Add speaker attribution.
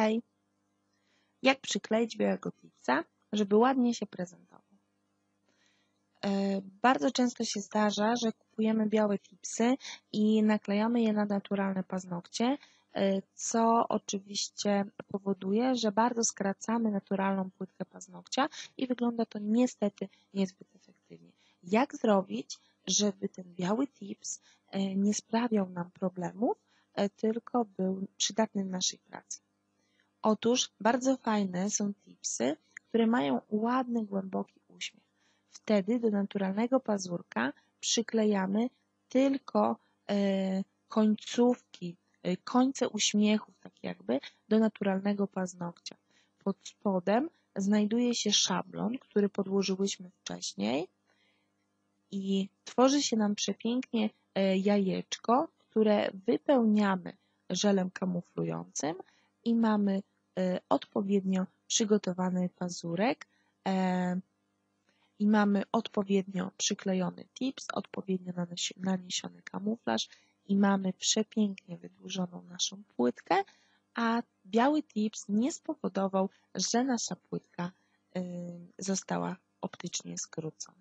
Speaker 1: Hej! Jak przykleić białego tipsa, żeby ładnie się prezentował? E, bardzo często się zdarza, że kupujemy białe tipsy i naklejamy je na naturalne paznokcie, e, co oczywiście powoduje, że bardzo skracamy naturalną płytkę paznokcia i wygląda to niestety niezbyt efektywnie. Jak zrobić, żeby ten biały tips e, nie sprawiał nam problemów, tylko był przydatny w naszej pracy? Otóż bardzo fajne są tipsy, które mają ładny, głęboki uśmiech. Wtedy do naturalnego pazurka przyklejamy tylko e, końcówki, e, końce uśmiechów, tak jakby, do naturalnego paznokcia. Pod spodem znajduje się szablon, który podłożyłyśmy wcześniej i tworzy się nam przepięknie e, jajeczko, które wypełniamy żelem kamuflującym i mamy odpowiednio przygotowany pazurek i mamy odpowiednio przyklejony tips, odpowiednio naniesiony kamuflaż i mamy przepięknie wydłużoną naszą płytkę, a biały tips nie spowodował, że nasza płytka została optycznie skrócona.